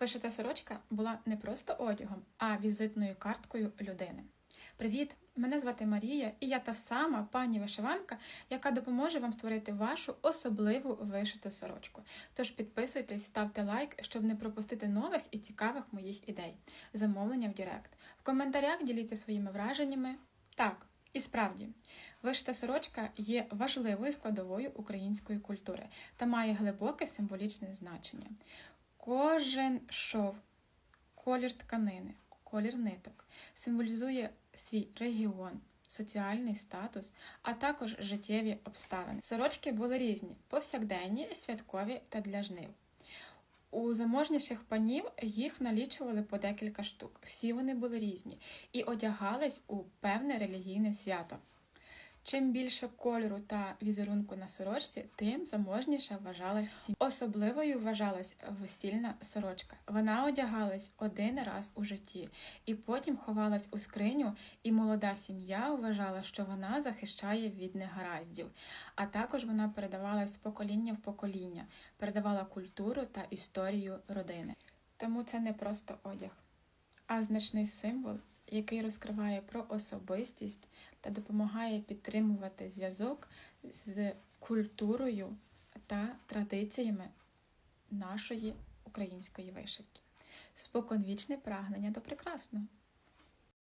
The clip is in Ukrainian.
Вишита сорочка була не просто одягом, а візитною карткою людини. Привіт! Мене звати Марія, і я та сама пані вишиванка, яка допоможе вам створити вашу особливу вишиту сорочку. Тож підписуйтесь, ставте лайк, щоб не пропустити нових і цікавих моїх ідей. Замовлення в Директ. В коментарях діліться своїми враженнями. Так, і справді, вишита сорочка є важливою складовою української культури та має глибоке символічне значення. Кожен шов, колір тканини, колір ниток символізує свій регіон, соціальний статус, а також життєві обставини. Сорочки були різні: повсякденні, святкові та для жнив. У заможніших панів їх налічували по декілька штук. Всі вони були різні і одягались у певне релігійне свято. Чим більше кольору та візерунку на сорочці, тим заможніша вважалась сім'я. Особливою вважалась весільна сорочка. Вона одягалась один раз у житті і потім ховалась у скриню, і молода сім'я вважала, що вона захищає від негараздів. А також вона передавалась з покоління в покоління, передавала культуру та історію родини. Тому це не просто одяг, а значний символ, який розкриває про особистість та допомагає підтримувати зв'язок з культурою та традиціями нашої української вишивки. Споконвічне прагнення до прекрасного.